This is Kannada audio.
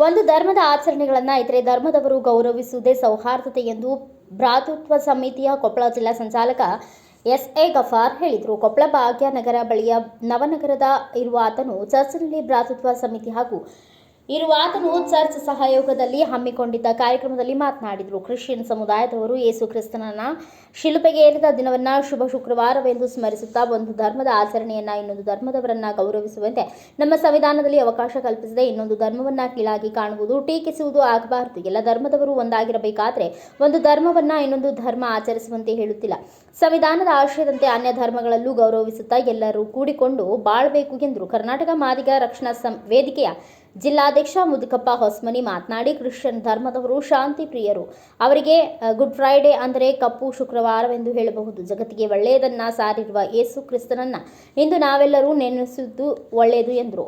ಒಂದು ಧರ್ಮದ ಆಚರಣೆಗಳನ್ನು ಇತರೆ ಧರ್ಮದವರು ಗೌರವಿಸುವುದೇ ಸೌಹಾರ್ದತೆ ಎಂದು ಭ್ರಾತೃತ್ವ ಸಮಿತಿಯ ಕೊಪ್ಪಳ ಜಿಲ್ಲಾ ಸಂಚಾಲಕ ಎಸ್ ಎ ಗಫಾರ್ ಹೇಳಿದರು. ಕೊಪ್ಪಳ ಭಾಗ್ಯನಗರ ಬಳಿಯ ನವನಗರದ ಇರುವ ಆತನು ಚರ್ಚ್ನಲ್ಲಿ ಭ್ರಾತೃತ್ವ ಸಮಿತಿ ಹಾಗೂ ಇರುವ ಆತನು ಚರ್ಚ್ ಸಹಯೋಗದಲ್ಲಿ ಹಮ್ಮಿಕೊಂಡಿದ್ದ ಕಾರ್ಯಕ್ರಮದಲ್ಲಿ ಮಾತನಾಡಿದರು. ಕ್ರಿಶ್ಚಿಯನ್ ಸಮುದಾಯದವರು ಯೇಸು ಕ್ರಿಸ್ತನನ್ನ ಶಿಲುಪೆಗೆ ಏರಿದ ದಿನವನ್ನ ಶುಭ ಶುಕ್ರವಾರವೆಂದು ಸ್ಮರಿಸುತ್ತಾ ಒಂದು ಧರ್ಮದ ಆಚರಣೆಯನ್ನ ಇನ್ನೊಂದು ಧರ್ಮದವರನ್ನ ಗೌರವಿಸುವಂತೆ ನಮ್ಮ ಸಂವಿಧಾನದಲ್ಲಿ ಅವಕಾಶ ಕಲ್ಪಿಸದೆ ಇನ್ನೊಂದು ಧರ್ಮವನ್ನ ಕೀಳಾಗಿ ಕಾಣುವುದು, ಟೀಕಿಸುವುದು ಆಗಬಾರದು. ಎಲ್ಲ ಧರ್ಮದವರು ಒಂದಾಗಿರಬೇಕಾದ್ರೆ ಒಂದು ಧರ್ಮವನ್ನ ಇನ್ನೊಂದು ಧರ್ಮ ಆಚರಿಸುವಂತೆ ಹೇಳುತ್ತಿಲ್ಲ. ಸಂವಿಧಾನದ ಆಶಯದಂತೆ ಅನ್ಯ ಧರ್ಮಗಳಲ್ಲೂ ಗೌರವಿಸುತ್ತಾ ಎಲ್ಲರೂ ಕೂಡಿಕೊಂಡು ಬಾಳಬೇಕು ಎಂದರು. ಕರ್ನಾಟಕ ಮಾದಿಗ ರಕ್ಷಣಾ ವೇದಿಕೆಯ ಜಿಲ್ಲಾಧ್ಯಕ್ಷ ಮುದುಕಪ್ಪ ಹೊಸ್ಮನಿ ಮಾತನಾಡಿ, ಕ್ರಿಶ್ಚಿಯನ್ ಧರ್ಮದವರು ಶಾಂತಿ ಪ್ರಿಯರು ಅವರಿಗೆ ಗುಡ್ ಫ್ರೈಡೆ ಅಂದರೆ ಕಪ್ಪು ಶುಕ್ರವಾರವೆಂದು ಹೇಳಬಹುದು. ಜಗತ್ತಿಗೆ ಒಳ್ಳೆಯದನ್ನ ಸಾರಿರುವ ಯೇಸು ಕ್ರಿಸ್ತನನ್ನ ಇಂದು ನಾವೆಲ್ಲರೂ ನೆನೆಸುವುದು ಒಳ್ಳೆಯದು ಎಂದರು.